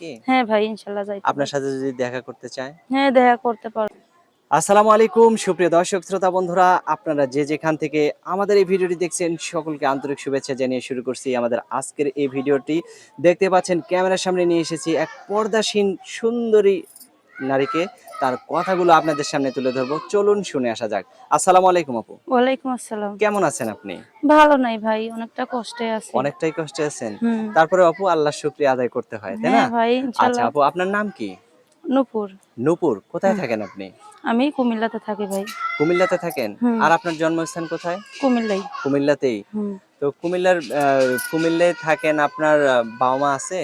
কি? হ্যাঁ ভাই ইনশাআল্লাহ যাই আপনার সাথে যদি দেখা করতে চায়। হ্যাঁ দেখা করতে পারো। আসসালামু আলাইকুম সুপ্রিয় দর্শক শ্রোতা বন্ধুরা আপনারা যে যেখান থেকে আমাদের এই ভিডিওটি দেখছেন সকলকে আন্তরিক শুভেচ্ছা জানিয়ে শুরু করছি আমাদের আজকের এই ভিডিওটি। দেখতে পাচ্ছেন ক্যামেরার সামনে নিয়ে এসেছি এক পর্দাসীন সুন্দরী নারীকে তার কথাগুলো আপনাদের সামনে তুলে ধরবো। চলুন শুনে আসা যাক। আসসালামু আলাইকুম আপু। ওয়ালাইকুম আসসালাম। কেমন আছেন আপনি? ভালো নাই ভাই অনেকটা কষ্টে আছি। অনেকটাই কষ্টে আছেন? তারপরে আপু আল্লাহ শুক্রিয়া আদায় করতে হয় তাই না? হ্যাঁ ভাই আচ্ছা আপু আপনার নাম কি? নূপুর। নূপুর কোথায় থাকেন আপনি? আমি কুমিল্লাতে থাকি ভাই। কুমিল্লাতে থাকেন? আর আপনার জন্মস্থান কোথায়? কুমিল্লাই। কুমিল্লাতেই। তো কুমিল্লার কুমিল্লায় থাকেন আপনার বাবা মা আছে?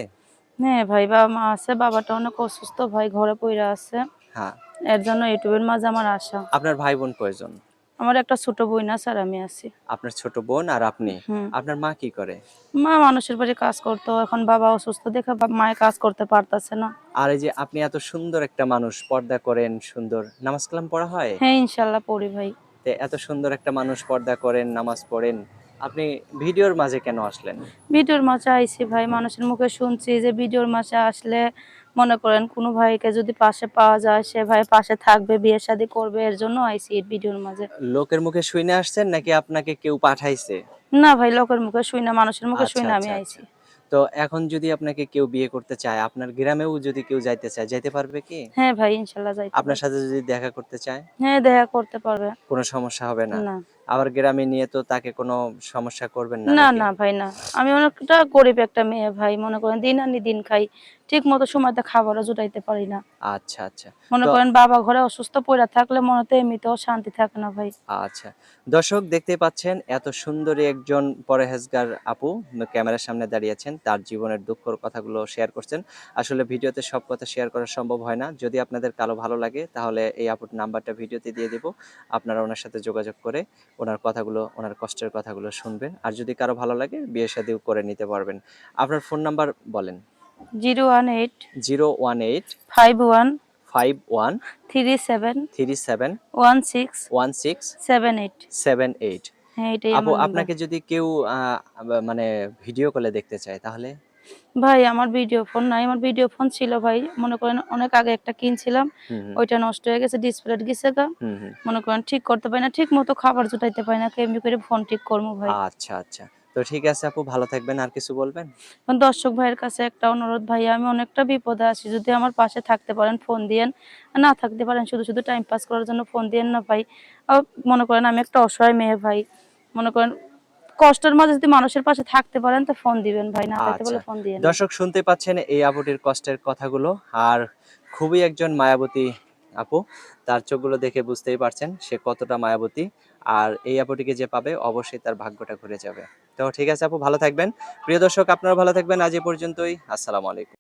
হ্যাঁ ভাই বাবা মা আছে বাবাটা অনেক অসুস্থ ভাই ঘরে পড়ে আছে। হ্যাঁ। এর জন্য ইউটিউবের মাঝে আমার আশা। আপনার ভাই বোন কয়জন? আমার একটা ছোট বোন আছে আর আমি আছি। আপনার ছোট বোন আর আপনি? আপনার মা কি করে? মা মানুষের বাড়ি কাজ করতো এখন বাবা অসুস্থ দেখে মায়ের কাজ করতে পারতাছে না। আর এই যে আপনি এত সুন্দর একটা মানুষ পর্দা করেন সুন্দর। নামাজ কালাম পড়া হয়? হ্যাঁ ইনশাল্লাহ পড়ি ভাই। এত সুন্দর একটা মানুষ পর্দা করেন নামাজ পড়েন। আপনি ভিডিওর মাঝে কেন আসলেন? ভিডিওর মাঝে আইছি ভাই মানুষের মুখে শুনছি যে ভিডিওর মাঝে আসলে মনে করেন কোনো ভাইকে যদি পাশে পাওয়া যায় সে ভাই পাশে থাকবে বিয়ে শাদী করবে এর জন্য আইছি এই ভিডিওর মাঝে। লোকের মুখে শুনে আসছেন নাকি আপনাকে কেউ পাঠাইছে? না ভাই লোকের মুখে শুই না মানুষের মুখে আচ্ছা, আমি আচ্ছা, আইছি। তো এখন যদি আপনাকে কেউ বিয়ে করতে চায় আপনার গ্রামেও যদি কেউ যাইতে চায় যাইতে পারবে কি? হ্যাঁ ভাই ইনশাল্লাহ যাই আপনার সাথে যদি দেখা করতে চায়? হ্যাঁ দেখা করতে পারবে। কোনো সমস্যা হবে না? না। আবার গ্রামে নিয়ে তো তাকে কোনো সমস্যা করবেন না না না ভাই না। আমি অনেকটা গরিব একটা মেয়ে ভাই মনে করেন দিন আনি দিন খাই ঠিক মতো সময়তে খাবারও জুটাইতে পারি না। আচ্ছা আচ্ছা। মনে করেন বাবা ঘরে অসুস্থ পড়ে থাকলে মনেতে এমনিতেও শান্তি থাকে না ভাই। আচ্ছা। দর্শক দেখতে পাচ্ছেন এত সুন্দরী একজন পরহেজগার আপু ক্যামেরার সামনে দাঁড়িয়েছেন তার জীবনের দুঃখর কথাগুলো শেয়ার করছেন। আসলে ভিডিওতে সব কথা শেয়ার করা সম্ভব হয় না। যদি আপনাদের কালো ভালো লাগে তাহলে এই আপুর নাম্বারটা ভিডিওতে দিয়ে দেব। আপনারা ওনার সাথে যোগাযোগ করে ওনার কথাগুলো ওনার কষ্টের কথাগুলো শুনবেন। আর যদি কারও ভালো লাগে বিয়ে শাদিও করে নিতে পারবেন। আপনার ফোন নাম্বার বলেন। Zero one eight zero one eight five one five one three seven three seven one six one six seven eight seven eight. হ্যাঁ আপু আপনাকে যদি কেউ মানে ভিডিও কলে দেখতে চায় তাহলে? ভাই আমার ভিডিও ফোন নাই। আমার ভিডিও ফোন ছিল ভাই মনে করেন অনেক আগে একটা কিনছিলাম ওইটা নষ্ট হয়ে গেছে ডিসপ্লে গেছে গা। মনে করেন ঠিক করতে পারি না ঠিক মতো খাবার জুটাইতে পারি না কেমনি করে ফোন ঠিক করব ভাই। আচ্ছা আচ্ছা। তো ঠিক আছে আপু ভালো থাকবেন। আর কিছু বলবেন? দর্শক ভাইয়ের কাছে একটা অনুরোধ ভাই আমি অনেকটা বিপদে আছি। যদি আমার পাশে থাকতে পারেন ফোন দিয়েন। না থাকতে পারেন শুধু শুধু টাইম পাস করার জন্য ফোন দিয়েন না ভাই। মনে করেন আমি একটা অসহায় মেয়ে ভাই। মনে করেন কষ্টের মাঝে যদি মানুষের পাশে থাকতে পারেন তো ফোন দিবেন ভাই না থাকতে আচ্ছা। ফোন দিয়েন দর্শক শুনতে পাচ্ছেন এই আপুটির কষ্টের কথাগুলো। আর খুবই একজন মায়াবতী আপু তার চোখগুলো দেখে বুঝতেই পারছেন সে কতটা মায়াবতী। আর এই আপুটিকে যে পাবে অবশ্যই তার ভাগ্যটা ঘুরে যাবে। তো ঠিক আছে আপু ভালো থাকবেন। প্রিয় দর্শক আপনারা ভালো থাকবেন। আজ এ পর্যন্তই। আসসালামু আলাইকুম।